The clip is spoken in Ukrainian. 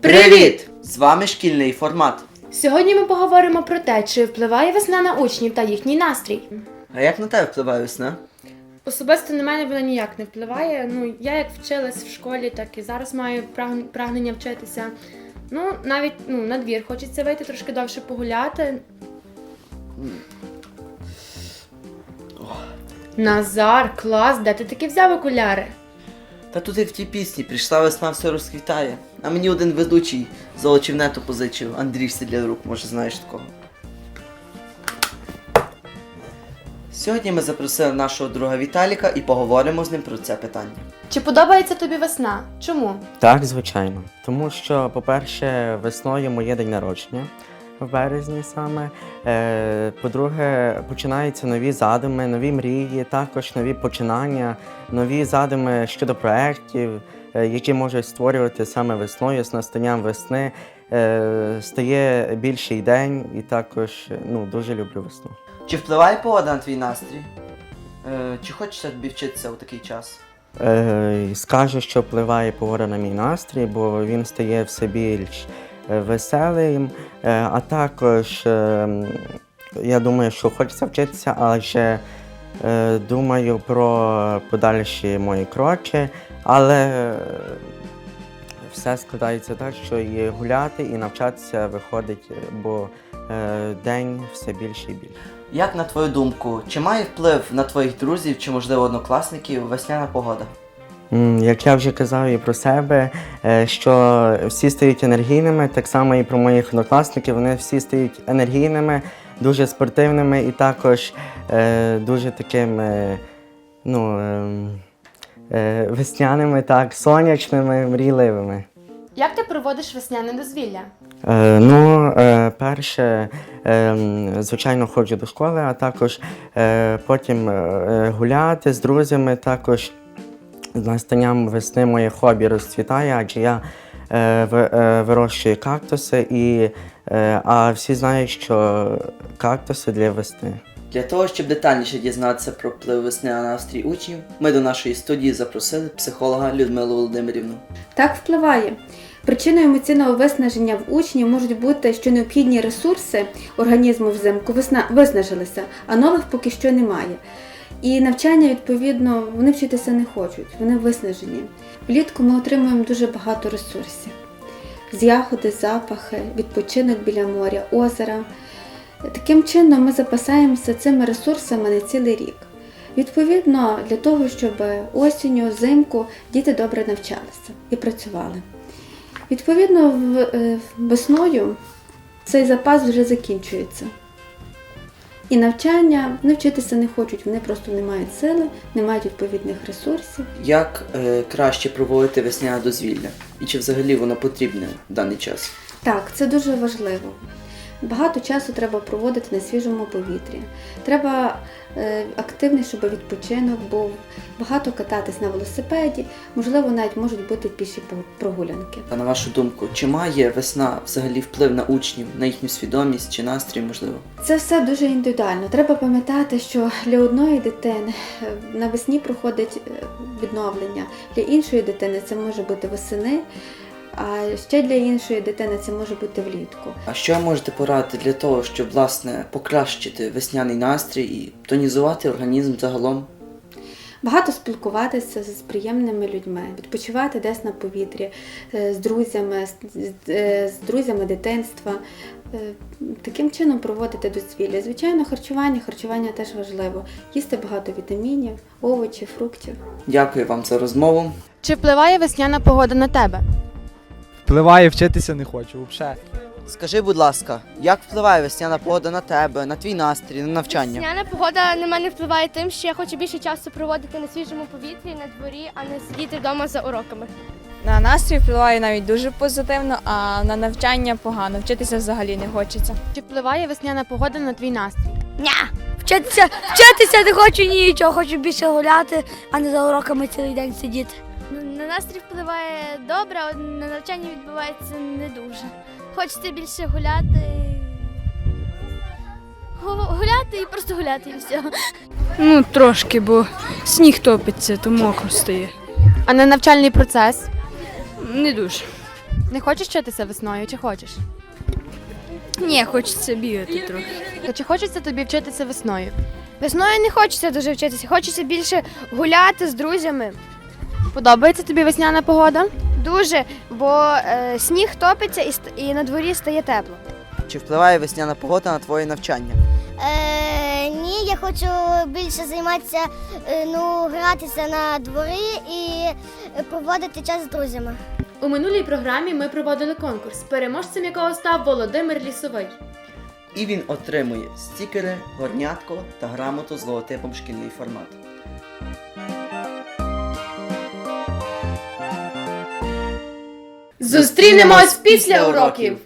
Привіт! З вами шкільний формат. Сьогодні ми поговоримо про те, чи впливає весна на учнів та їхній настрій. А як на тебе впливає весна? Особисто на мене вона ніяк не впливає. Ну, я як вчилась в школі, так і зараз маю праг- прагнення вчитися. Ну, навіть ну, на двір хочеться вийти трошки довше погуляти. Назар, клас, де ти таки взяв окуляри? Та тут як в тій пісні прийшла весна, все розквітає. А мені один ведучий золочів нету позичив, Андрій Сидлярук, може знаєш такого. Сьогодні ми запросили нашого друга Віталіка і поговоримо з ним про це питання. Чи подобається тобі весна? Чому? Так, звичайно. Тому що, по-перше, весною моє день народження в березні саме. Е, по-друге, починаються нові задуми, нові мрії, також нові починання, нові задуми щодо проєктів, е, які можуть створювати саме весною, з настанням весни. Е, стає більший день і також ну, дуже люблю весну. Чи впливає погода на твій настрій? Чи хочеться тобі вчитися у такий час? Скажу, що впливає погода на мій настрій, бо він стає все більш веселим. Е, а також е, я думаю, що хочеться вчитися, але ще е, думаю про подальші мої кроки. Але е, все складається так, що і гуляти, і навчатися виходить, е, бо е, день все більше і більше. Як на твою думку, чи має вплив на твоїх друзів чи можливо однокласників весняна погода? Як я вже казав і про себе, е, що всі стають енергійними, так само і про моїх однокласників, вони всі стають енергійними, дуже спортивними і також е, дуже такими ну, е, весняними, так, сонячними, мрійливими. Як ти проводиш весняне дозвілля? Е, ну, е, перше, е, звичайно, ходжу до школи, а також е, потім е, гуляти з друзями. Також з настанням весни моє хобі розцвітає, адже я е, ви- е, вирощую кактуси, і, е, а всі знають, що кактуси для весни. Для того, щоб детальніше дізнатися про вплив весни на настрій учнів, ми до нашої студії запросили психолога Людмилу Володимирівну. Так впливає. Причиною емоційного виснаження в учнів можуть бути, що необхідні ресурси організму взимку висна- виснажилися, а нових поки що немає. І навчання, відповідно, вони вчитися не хочуть, вони виснажені. Влітку ми отримуємо дуже багато ресурсів: з ягоди, запахи, відпочинок біля моря, озера. Таким чином ми запасаємося цими ресурсами на цілий рік. Відповідно, для того, щоб осінню, взимку діти добре навчалися і працювали. Відповідно, е, весною цей запас вже закінчується. І навчання навчитися не хочуть, вони просто не мають сили, не мають відповідних ресурсів. Як е, краще проводити весняне дозвілля? І чи взагалі воно потрібне в даний час? Так, це дуже важливо. Багато часу треба проводити на свіжому повітрі. Треба е, активний, щоб відпочинок був, багато кататись на велосипеді, можливо, навіть можуть бути піші прогулянки. А на вашу думку, чи має весна взагалі вплив на учнів, на їхню свідомість чи настрій, можливо? Це все дуже індивідуально. Треба пам'ятати, що для одної дитини е, навесні проходить е, відновлення, для іншої дитини це може бути восени, а ще для іншої дитини це може бути влітку. А що можете порадити для того, щоб власне покращити весняний настрій і тонізувати організм загалом? Багато спілкуватися з приємними людьми, відпочивати десь на повітрі е, з друзями, з, е, друзями дитинства. Е, Таким чином проводити дозвілля. Звичайно, харчування, харчування теж важливо. Їсти багато вітамінів, овочів, фруктів. Дякую вам за розмову. Чи впливає весняна погода на тебе? Впливає, вчитися не хочу, взагалі. Скажи, будь ласка, як впливає весняна погода на тебе, на твій настрій, на навчання? Весняна погода на мене впливає тим, що я хочу більше часу проводити на свіжому повітрі, на дворі, а не сидіти вдома за уроками. На настрій впливає навіть дуже позитивно, а на навчання погано. Вчитися взагалі не хочеться. Чи впливає весняна погода на твій настрій? Ня, вчитися, вчитися не хочу нічого, хочу більше гуляти, а не за уроками цілий день сидіти. На настрій впливає добре, а на навчанні відбувається не дуже. Хочеться більше гуляти. Гуляти і просто гуляти і все. Ну, трошки, бо сніг топиться, то мокро стає. А на навчальний процес? Не дуже. Не хочеш вчитися весною чи хочеш? Ні, хочеться бігати трохи. То чи хочеться тобі вчитися весною? Весною не хочеться дуже вчитися, хочеться більше гуляти з друзями. Подобається тобі весняна погода? Дуже, бо е, сніг топиться і, ст- і на дворі стає тепло. Чи впливає весняна погода на твоє навчання? Е, ні, я хочу більше займатися, е, ну, гратися на дворі і проводити час з друзями. У минулій програмі ми проводили конкурс, переможцем якого став Володимир Лісовий. І він отримує стікери, горнятко та грамоту з логотипом шкільний формат. Зустрінемось після уроків!